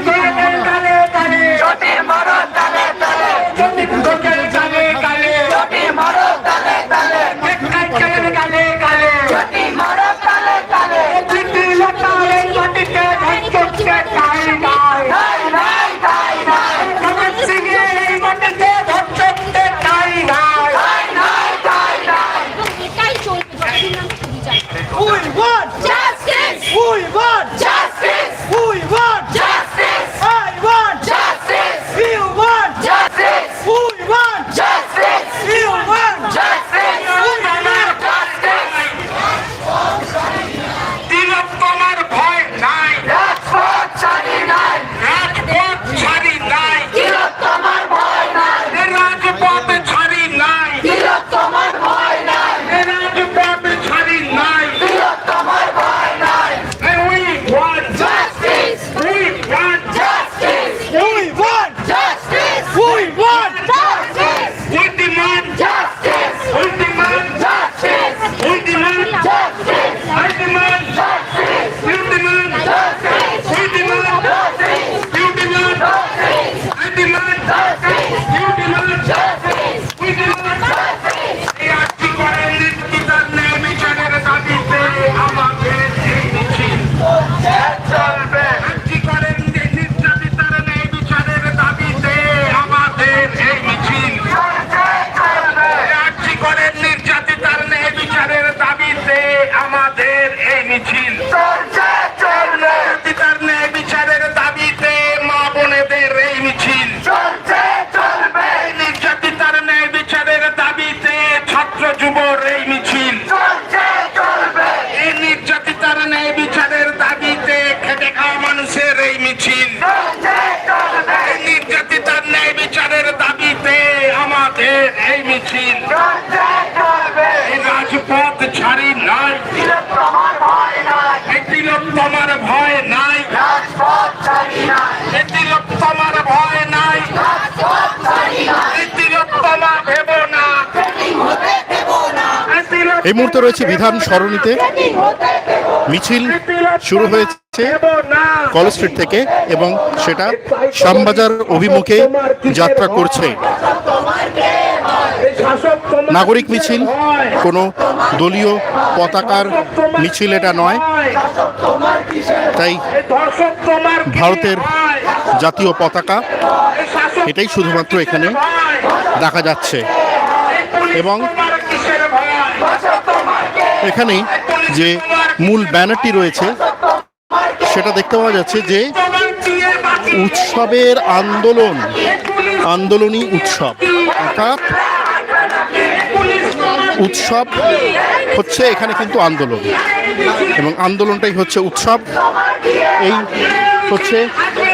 que এই মুহূর্তে রয়েছে বিধান সরণিতে। মিছিল শুরু হয়েছে কলেজ স্ট্রিট থেকে এবং সেটা শ্যামবাজার অভিমুখে যাত্রা করছে। নাগরিক মিছিল, কোনো দলীয় পতাকার মিছিল এটা নয়। তাই ভারতের জাতীয় পতাকা এটাই শুধুমাত্র এখানে দেখা যাচ্ছে। এবং এখানে যে মূল ব্যানারটি রয়েছে, সেটা দেখতে পাওয়া যাচ্ছে যে উৎসবের আন্দোলন, আন্দোলনী উৎসব। অর্থাৎ উৎসব হচ্ছে এখানে কিন্তু আন্দোলন। এবং আন্দোলনটাই হচ্ছে উৎসব। এই হচ্ছে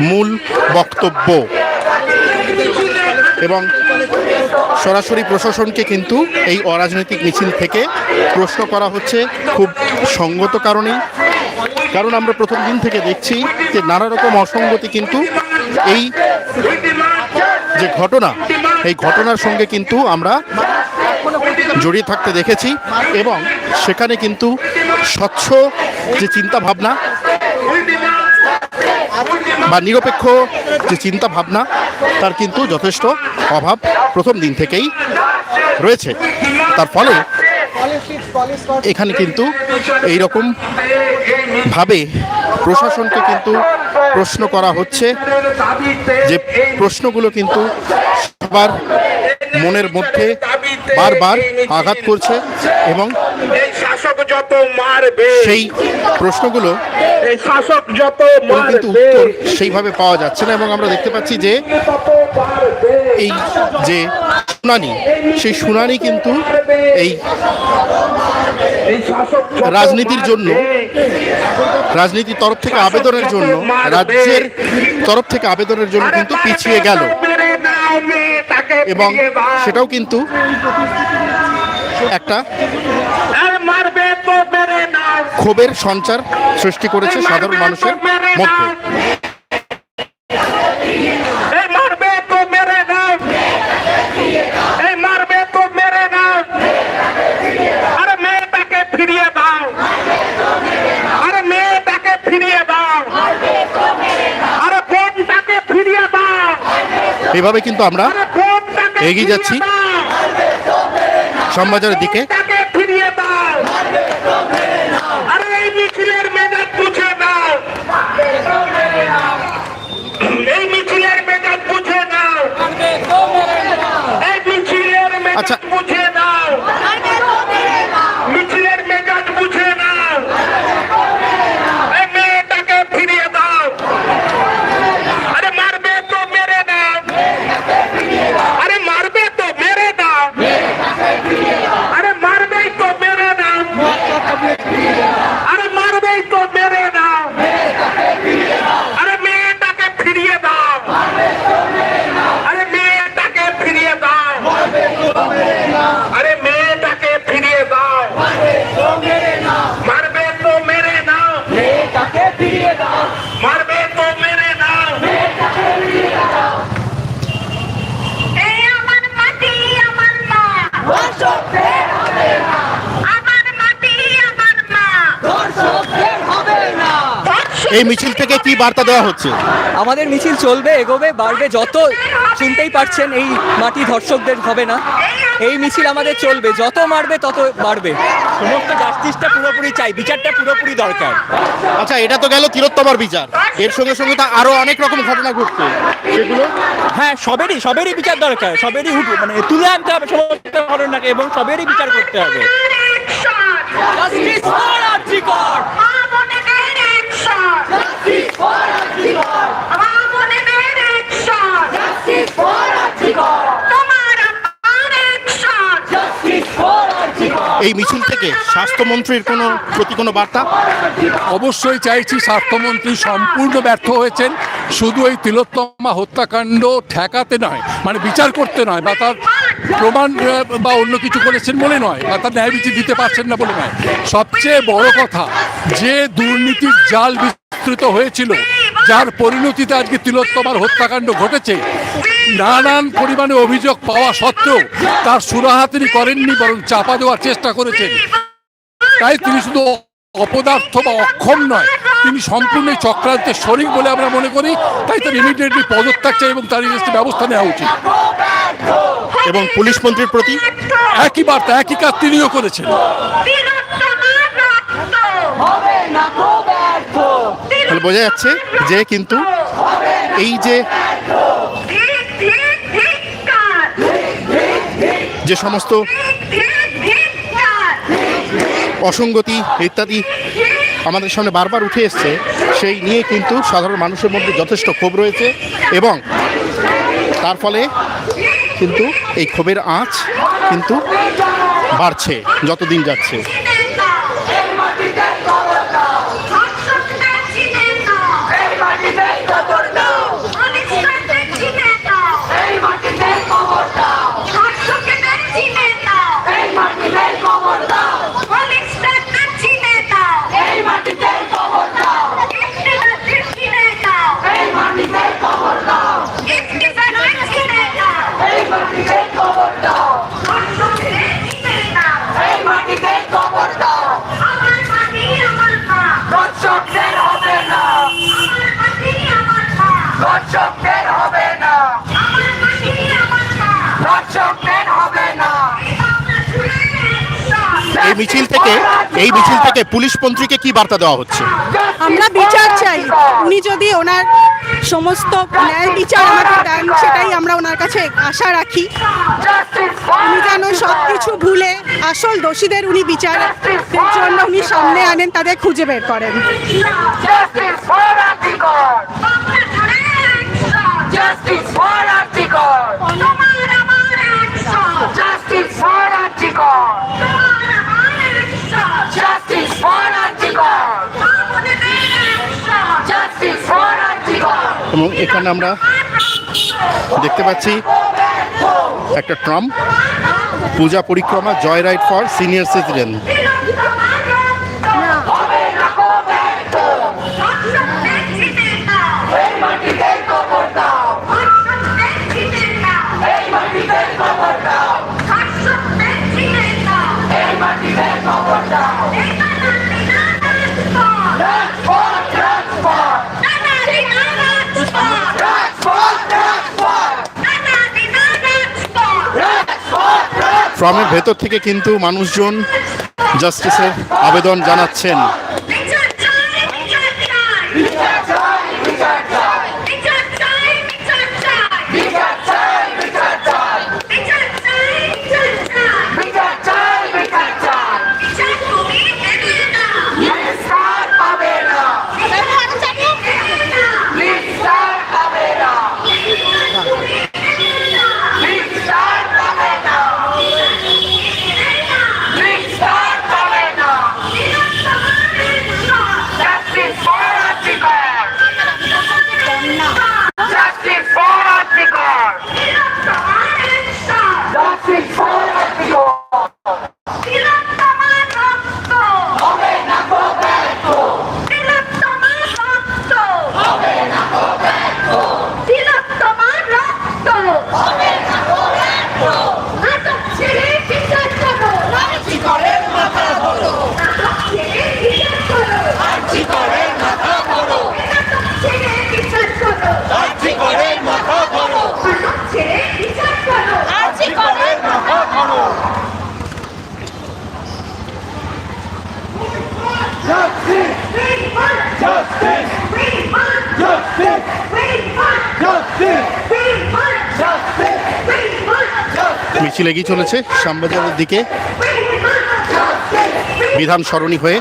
মূল বক্তব্য। এবং সরাসরি প্রশাসনকে কিন্তু এই অরাজনৈতিক মিছিল থেকে প্রশ্ন করা হচ্ছে খুব সঙ্গত কারণে। কারণ আমরা প্রথম দিন থেকে দেখছি যে নানা রকম অসঙ্গতি কিন্তু এই যে ঘটনা, এই ঘটনার সঙ্গে কিন্তু আমরা জড়িয়ে থাকতে দেখেছি এবং সেখানে কিন্তু স্বচ্ছ যে চিন্তা ভাবনা বা নিরপেক্ষ যে চিন্তা ভাবনা তার কিন্তু যথেষ্ট অভাব প্রথম দিন থেকেই রয়েছে। তার ফলে এখানে কিন্তু এই রকম ভাবে প্রশাসনকে কিন্তু প্রশ্ন করা হচ্ছে যে প্রশ্নগুলো কিন্তু সবার মনের মধ্যে বারবার আঘাত করছে এবং শাসক যত মারবে সেই প্রশ্নগুলো শাসক যত কোনো কিন্তু উত্তর সেইভাবে পাওয়া যাচ্ছে না এবং আমরা দেখতে পাচ্ছি যে এই যে শুনানি সেই শুনানি কিন্তু এই রাজনীতির জন্য রাজনীতির তরফ থেকে আবেদনের জন্য রাজ্যের তরফ থেকে আবেদনের জন্য কিন্তু পিছিয়ে গেল। এবং। সেটাও কিন্তু একটা ক্ষোভের সঞ্চার সৃষ্টি করেছে সাধারণ মানুষের মধ্যে এইভাবে কিন্তু আমরা এগিয়ে যাচ্ছি। শ্যামবাজারের দিকে তাকে ফিরিয়ে দাও আরে এই মিছিলের মেজাজ বুঝে দাও এই মিছিলের মেজাজ বুঝে দাও এই মিছিলের মেজাজ আচ্ছা। বুঝে দাও মিছিলের মেজাজ বুঝে দাও এই মেয়েটাকে ফিরিয়ে দাও আরে মারবে তো মেরে দাও আরে মারবে তো মেরে দাও আরে মারবেই তো মেরে দাও আরে মারবেই তো মেরে দাও আরে মেয়েটাকে ফিরিয়ে দাও আরে মেয়েটাকে ফিরিয়ে দাও আরে মেয়েটাকে ফিরিয়ে দাও মারবে তো মেরে দাও মারবে তো মেরে দাও এই আমার মাটি আমার মা ধর্ষকদের হবে না আমার মাটি আমার মা ধর্ষকদের হবে না এই মিছিল থেকে কি বার্তা দেওয়া হচ্ছে? আমাদের মিছিল চলবে এগোবে বাড়বে যত শুনতেই পারছেন এই মাটি ধর্ষকদের হবে না। এই মিছিল আমাদের চলবে যত মারবে তত বাড়বে। সমস্ত জাস্টিসটা পুরোপুরি চাই বিচারটা পুরোপুরি দরকার। আচ্ছা এটা তো গেল তিলোত্তমার বিচার। এর সঙ্গে সঙ্গে তো আরও অনেক রকম ঘটনা ঘটছে। সেগুলো? হ্যাঁ সবেরই সবেরই বিচার দরকার সবেরই মানে তুলে আনতে হবে সমস্ত ঘটনাকে এবং সবেরই বিচার করতে হবে। Justice for Arjikar! মামুনের অ্যাকশন জাস্টিস ফর আর্জিকর মামুনের অ্যাকশন জাস্টিস ফর আর্জিকর তোমার আমার অ্যাকশন জাস্টিস ফর আর্জিকর এই মিছিল থেকে স্বাস্থ্যমন্ত্রীর কোনো প্রতি কোনো বার্তা? অবশ্যই চাইছি স্বাস্থ্যমন্ত্রী সম্পূর্ণ ব্যর্থ হয়েছেন। শুধু এই তিলোত্তমা হত্যাকাণ্ড ঠেকাতে নয় মানে বিচার করতে নয়, বা তার প্রমাণ বা অন্য কিছু করেছেন বলে নয়, বা তার ন্যায় দিতে পারছেন না বলে নয়। সবচেয়ে বড় কথা, যে দুর্নীতির জাল বিস্তৃত হয়েছিল যার পরিণতিতে আজকে তিলোত্তমার হত্যাকাণ্ড ঘটেছে। নানান পরিমাণে অভিযোগ পাওয়া সত্ত্বেও তার সুরাহা তিনি করেননি বরং চাপা দেওয়ার চেষ্টা করেছেন। তাই তিনি শুধু অপদার্থ বা অক্ষম নয় তিনি সম্পূর্ণ চক্রান্তের শরিক বলে আমরা মনে করি। তাই তার ইমিডিয়েটলি পদত্যাগ চাই এবং তার এগেন্সে ব্যবস্থা নেওয়া উচিত। এবং পুলিশ মন্ত্রীর প্রতি একই বার্তা একই কাজ তিনিও করেছেন। তাহলে বোঝা যাচ্ছে যে কিন্তু এই যে যে সমস্ত অসঙ্গতি ইত্যাদি আমাদের সামনে বারবার উঠে এসছে, সেই নিয়ে কিন্তু সাধারণ মানুষের মধ্যে যথেষ্ট ক্ষোভ রয়েছে এবং তার ফলে কিন্তু এই ক্ষোভের আঁচ কিন্তু বাড়ছে, যতদিন যাচ্ছে আমার মাটি আমার মা দর্শকদের হবে না আমার মাটি আমার মা দর্শকদের হবে না আমার মাটি আমার মা দর্শকদের হবে না এই মিছিল থেকে এই মিছিল থেকে পুলিশ মন্ত্রীকে কি বার্তা দেওয়া হচ্ছে? আমরা বিচার চাই। উনি যদি ওনার সমস্ত ন্যায় বিচার আমাকে দেন সেটাই আমরা ওনার কাছে আশা রাখি। উনি যেন সব কিছু ভুলে আসল দোষীদের উনি বিচার জন্য উনি সামনে আনেন তাদের খুঁজে বের করেন। Justice for Antigone! এবং এখানে আমরা দেখতে পাচ্ছি একটা ট্রাম পূজা পরিক্রমা joy ride for senior citizen. ট্রামের ভেতর থেকে কিন্তু মানুষজন জাস্টিসের আবেদন জানাচ্ছেন। বৃষ্টি লেগেই চলেছে শ্যামবাজারের দিকে বিধান সরণি হয়ে।